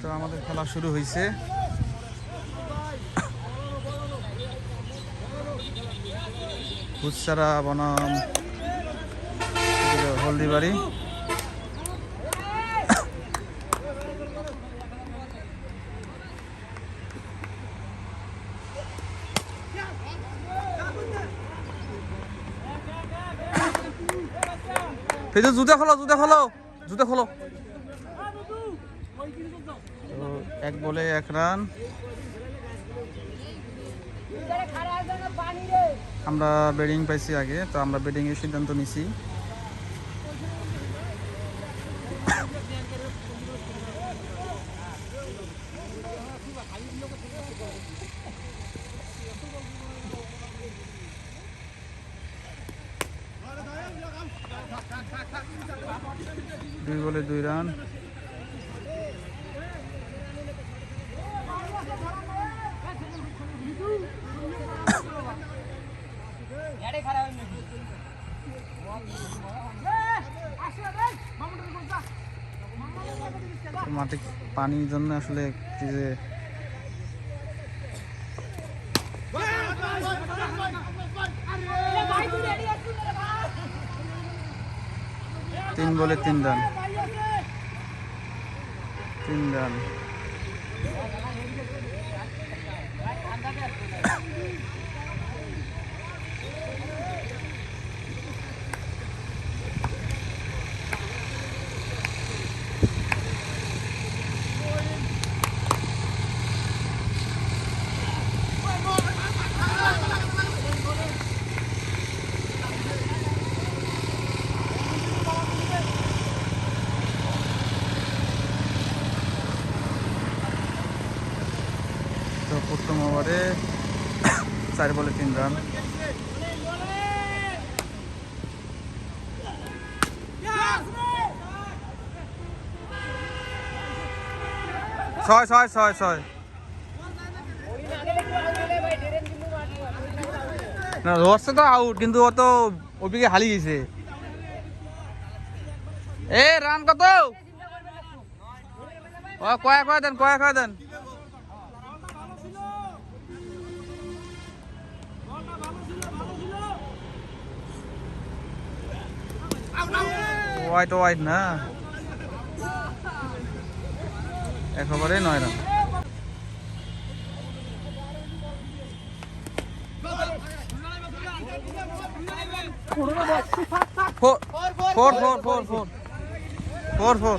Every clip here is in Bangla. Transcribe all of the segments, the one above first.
তো আমাদের খেলা শুরু হয়েছে কুচ্চারা বনাম হলদিবাড়ি। জুতা খোলো জুতা খোলো জুতা খোলো এক বলে এক রান। আমরা ব্যাটিং পাইছি আগে, তো আমরা ব্যাটিং এর সিদ্ধান্ত নিছি। দুই বলে দুই রান। মাঠে পানির জন্য আসলে কি যে তিন বলে তিন রান। তিন রান তো প্রথম ওভারে চার বলে তিন রান। ছয় ছয় ছয় ছয়। না রোয়ার্সে তো আউট কিন্তু ও তো হারিয়ে গেছে। এ, রান কত? কয়া কয়া দেন, কয়া কয়া দেন। হোয়াইট হোয়াইট না? একেবারে নয় run four four four four four. Four four.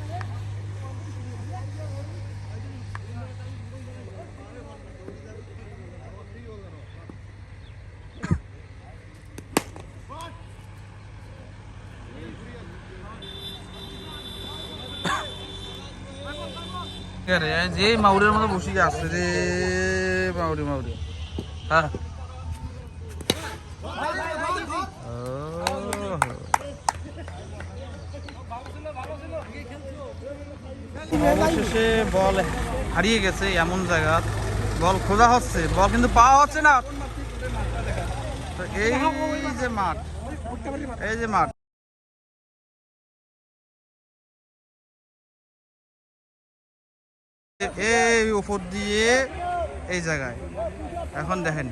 রে? যে মাউরের মতো বসে আছে রে। মাউরি মাউরি। হ্যাঁ অবশেষে বল হারিয়ে গেছে এমন জায়গা। বল খোঁজা হচ্ছে। বল কিন্তু পাওয়া হচ্ছে না। এই যে মাঠ, এই যে মাঠ। এই উপর দিয়ে এই জায়গায়। এখন দেখেন।